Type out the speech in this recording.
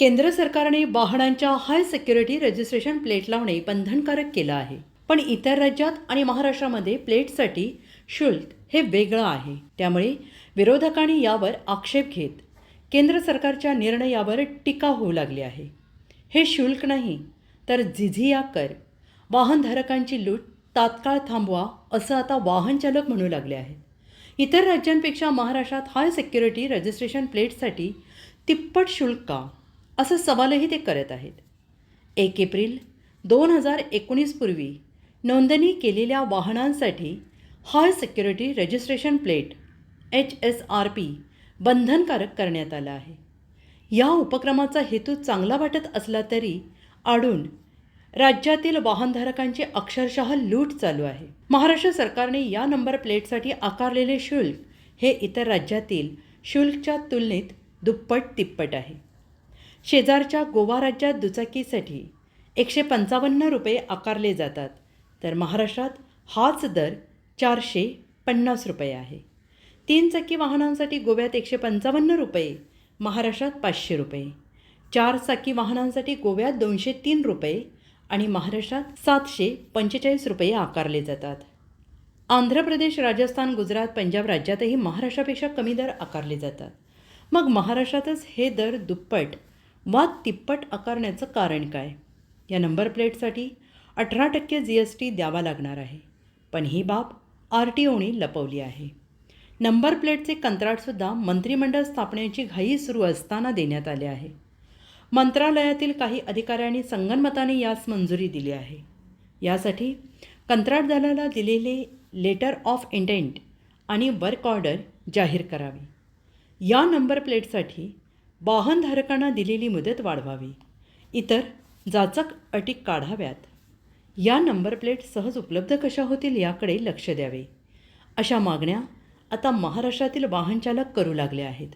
केंद्र सरकारने वाहनांच्या हाय सिक्युरिटी रजिस्ट्रेशन प्लेट लावणे बंधनकारक केलं आहे. पण इतर राज्यात आणि महाराष्ट्रामध्ये प्लेटसाठी शुल्क हे वेगळं आहे. त्यामुळे विरोधकांनी यावर आक्षेप घेत केंद्र सरकारच्या निर्णयावर टीका होऊ लागली आहे. हे शुल्क नाही तर झिझिया कर. वाहनधारकांची लूट तात्काळ थांबवा असं आता वाहनचालक म्हणू लागले आहेत. इतर राज्यांपेक्षा महाराष्ट्रात हाय सिक्युरिटी रजिस्ट्रेशन प्लेटसाठी तिप्पट शुल्क का? असं सवालही ते करत आहेत. एक एप्रिल दोन हजार एकोणीसपूर्वी नोंदणी केलेल्या वाहनांसाठी high security registration plate H S R P बंधनकारक करण्यात आलं आहे. या उपक्रमाचा हेतू चांगला वाटत असला तरी आडून राज्यातील वाहनधारकांची अक्षरशः लूट चालू आहे. महाराष्ट्र सरकारने या नंबर प्लेटसाठी आकारलेले शुल्क हे इतर राज्यातील शुल्कच्या तुलनेत दुप्पट तिप्पट आहे. शेजारच्या गोवा राज्यात दुचाकीसाठी एकशे पंचावन्न रुपये आकारले जातात. तर महाराष्ट्रात हाच दर चारशे पन्नास रुपये आहे. तीन चाकी वाहनांसाठी गोव्यात एकशे पंचावन्न रुपये महाराष्ट्रात पाचशे रुपये. चार चाकी वाहनांसाठी गोव्यात दोनशे तीन रुपये आणि महाराष्ट्रात सातशे पंचेचाळीस रुपये आकारले जातात. आंध्र प्रदेश राजस्थान गुजरात पंजाब राज्यातही महाराष्ट्रापेक्षा कमी दर आकारले जातात. मग महाराष्ट्रातच हे दर दुप्पट वाद तिप्पट आकारण्याचं कारण काय? या नंबर प्लेटसाठी अठरा टक्के जी एस टी द्यावा लागणार आहे. पण ही बाब आर टी ओने लपवली आहे. नंबर प्लेटचे कंत्राटसुद्धा मंत्रिमंडळ स्थापनेची घाई सुरू असताना देण्यात आले आहे. मंत्रालयातील काही अधिकाऱ्यांनी संगनमताने यास मंजुरी दिली आहे. यासाठी कंत्राटदाराला दिलेले लेटर ऑफ इंटेंट आणि वर्क ऑर्डर जाहीर करावी. या नंबर प्लेटसाठी वाहनधारकांना दिलेली मुदत वाढवावी. इतर जाचक अटी काढाव्यात. या नंबर प्लेट सहज उपलब्ध कशा होतील याकडे लक्ष द्यावे. अशा मागण्या आता महाराष्ट्रातील वाहनचालक करू लागले आहेत.